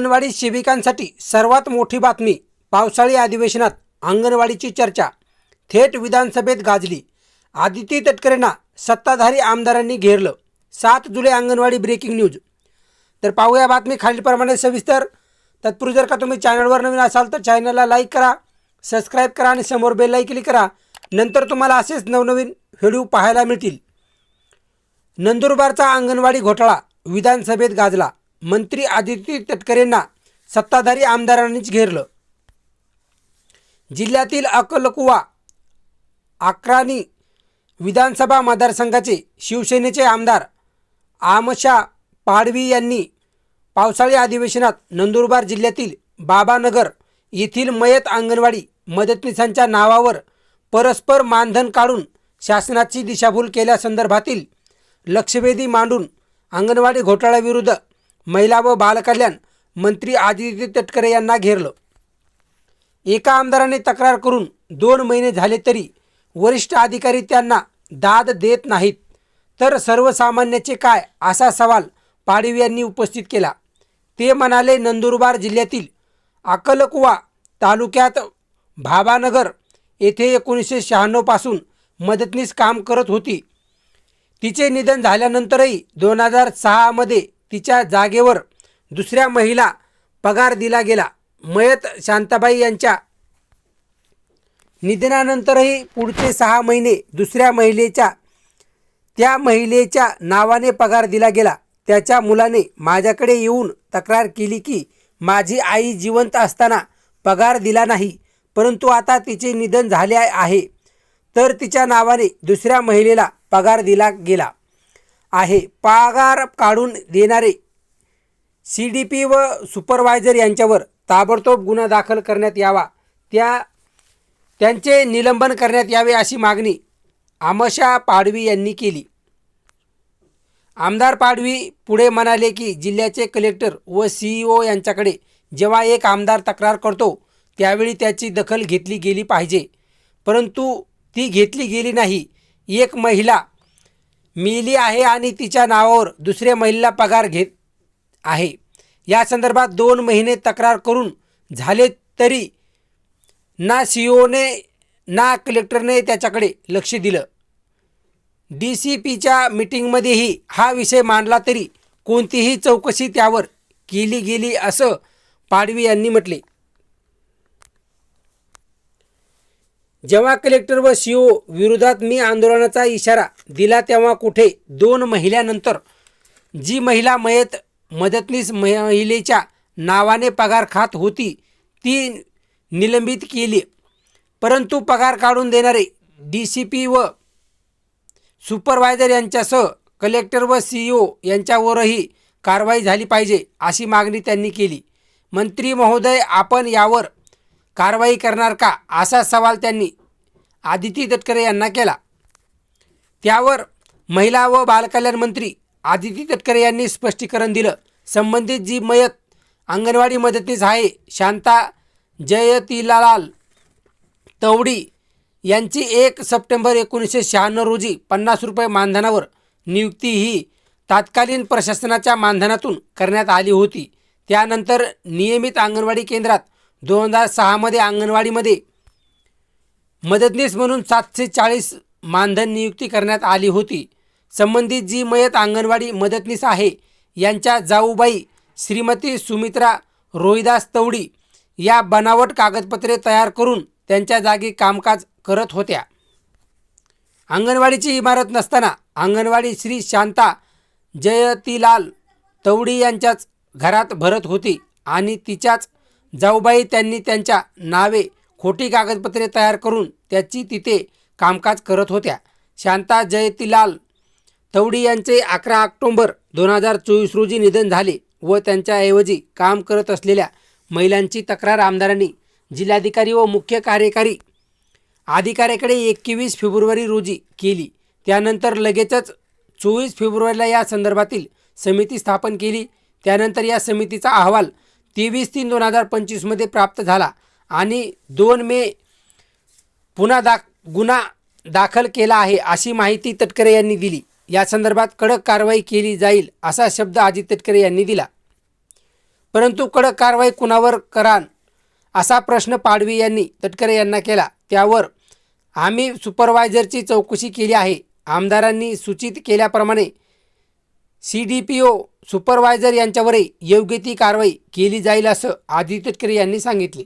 अंगणवाडी सेविकांसाठी सर्वात मोठी बातमी पावसाळी अधिवेशनात अंगणवाडीची चर्चा. थेट विधानसभेत गाजली. आदिती तटकरेंना सत्ताधारी आमदारांनी घेरलं. सात जुलै अंगणवाडी ब्रेकिंग न्यूज. तर पाहूया बातमी खालीलप्रमाणे सविस्तर. तत्पूर्वी जर का तुम्ही चॅनलवर नवीन असाल तर चॅनलला लाईक करा सबस्क्राईब करा आणि समोर बेललाही क्लिक करा. नंतर तुम्हाला असेच नवनवीन व्हिडिओ पाहायला मिळतील. नंदुरबारचा अंगणवाडी घोटाळा विधानसभेत गाजला. मंत्री आदित्य तटकरेंना सत्ताधारी आमदारांनीच घेरलं. जिल्ह्यातील अकलकुवा अक्राणी विधानसभा मतदारसंघाचे शिवसेनेचे आमदार आमशा पाडवी यांनी पावसाळी अधिवेशनात नंदुरबार जिल्ह्यातील बाबानगर येथील मयत अंगणवाडी मदतनीसांच्या नावावर परस्पर मानधन काढून शासनाची दिशाभूल केल्यासंदर्भातील लक्षवेधी मांडून अंगणवाडी घोटाळ्याविरुद्ध महिला व बालकल्याण मंत्री आदित्य तटकरे यांना घेरलं. एका आमदाराने तक्रार करून दोन महिने झाले तरी वरिष्ठ अधिकारी त्यांना दाद देत नाहीत. तर सर्वसामान्याचे काय असा सवाल पाडवी यांनी उपस्थित केला. ते म्हणाले नंदुरबार जिल्ह्यातील अकलकुवा तालुक्यात भाबानगर येथे एकोणीसशे शहाण्णवपासून मदतनीस काम करत होती. तिचे निधन झाल्यानंतरही दोन हजार सहामध्ये तिच्या जागेवर दुसऱ्या महिला पगार दिला गेला. मयत शांताबाई यांच्या निधनानंतरही पुढचे सहा महिने दुसऱ्या महिलेच्या त्या महिलेच्या नावाने पगार दिला गेला. त्याच्या मुलाने माझ्याकडे येऊन तक्रार केली की माझी आई जिवंत असताना पगार दिला नाही परंतु आता तिचे निधन झाले आहे. तर तिच्या नावाने दुसऱ्या महिलेला पगार दिला गेला. आहे. पगार काढून देणारे सी डी पी व सुपरवायझर यांच्यावर ताबडतोब गुन्हा दाखल करण्यात यावा. त्या त्यांचे निलंबन करण्यात यावे अशी मागणी आमशा पाडवी यांनी केली. आमदार पाडवी पुढे म्हणाले की जिल्ह्याचे कलेक्टर व सी ई ओ यांच्याकडे जेव्हा एक आमदार तक्रार करतो त्यावेळी त्याची दखल घेतली गेली पाहिजे. परंतु ती घेतली गेली नाही. एक महिला मिली आहे आणि तिच्या नावावर दुसऱ्या महिलेला पगार घेत आहे. या संदर्भात दोन महिने तक्रार करून झाले तरी ना सी ओने ना कलेक्टरने त्याच्याकडे लक्ष दिलं. डी सी पीच्या मिटिंगमध्येही हा विषय मांडला तरी कोणतीही चौकशी त्यावर केली गेली असं पाडवी यांनी म्हटले. जेव्हा कलेक्टर व सी ओ विरोधात मी आंदोलनाचा इशारा दिला तेव्हा कुठे? दोन महिन्यानंतर. जी महिला मयत मदतनीस महिलेच्या नावाने पगार खात होती ती निलंबित केली. परंतु पगार काढून देणारे डी सी पी व सुपरवायझर यांच्यासह कलेक्टर व सी ई ओ यांच्यावरही कारवाई झाली पाहिजे अशी मागणी त्यांनी केली. मंत्री महोदय आपण यावर कारवाई करणार का? असा सवाल त्यांनी आदिती तटकरे यांना केला. त्यावर महिला व बालकल्याण मंत्री आदिती तटकरे यांनी स्पष्टीकरण दिलं. संबंधित जी मयत अंगणवाडी मदतनीस आहे शांता जयतीलाल तवडी यांची एक सप्टेंबर एकोणीसशे शहाण्णव रोजी पन्नास रुपये मानधनावर नियुक्ती ही तात्कालीन प्रशासनाच्या मानधनातून करण्यात आली होती. त्यानंतर नियमित अंगणवाडी केंद्रात दोन हजार सहामध्ये अंगणवाडीमध्ये मदतनीस म्हणून सातशे चाळीस मानधन नियुक्ती करण्यात आली होती. संबंधित जी मयत अंगणवाडी मदतनीस आहे यांच्या जाऊबाई श्रीमती सुमित्रा रोहिदास तवडी या बनावट कागदपत्रे तयार करून त्यांच्या जागी कामकाज करत होत्या. अंगणवाडीची इमारत नसताना अंगणवाडी श्री शांता जयतीलाल तवडी यांच्याच घरात भरत होती आणि तिच्याच जाऊबाई त्यांनी त्यांच्या नावे खोटी कागदपत्रे तयार करून त्याची तिथे कामकाज करत होत्या. शांता जयतीलाल तवडी यांचे अकरा ऑक्टोंबर दोन हजार चोवीस रोजी निधन झाले व त्यांच्याऐवजी काम करत असलेल्या महिलांची तक्रार आमदारांनी जिल्हाधिकारी व मुख्य कार्यकारी अधिकाऱ्याकडे एकवीस फेब्रुवारी रोजी केली. त्यानंतर लगेचच चोवीस फेब्रुवारीला या संदर्भातील समिती स्थापन केली. त्यानंतर या समितीचा अहवाल तेवीस तीन दोन हजार पंचवीसमध्ये प्राप्त झाला आणि दोन मे पुन्हा दाख गुन्हा दाखल केला आहे अशी माहिती तटकरे यांनी दिली. या संदर्भात कडक कारवाई केली जाईल असा शब्द अजित तटकरे यांनी दिला. परंतु कडक कारवाई कुणावर करान असा प्रश्न पाडवी यांनी तटकरे यांना केला. त्यावर आम्ही सुपरवायझरची चौकशी केली आहे. आमदारांनी सूचित केल्याप्रमाणे C D P O supervisor यांच्यावरही योग्य ती कारवाई केली जाईल असं आदित्य तटकरे यांनी सांगितले.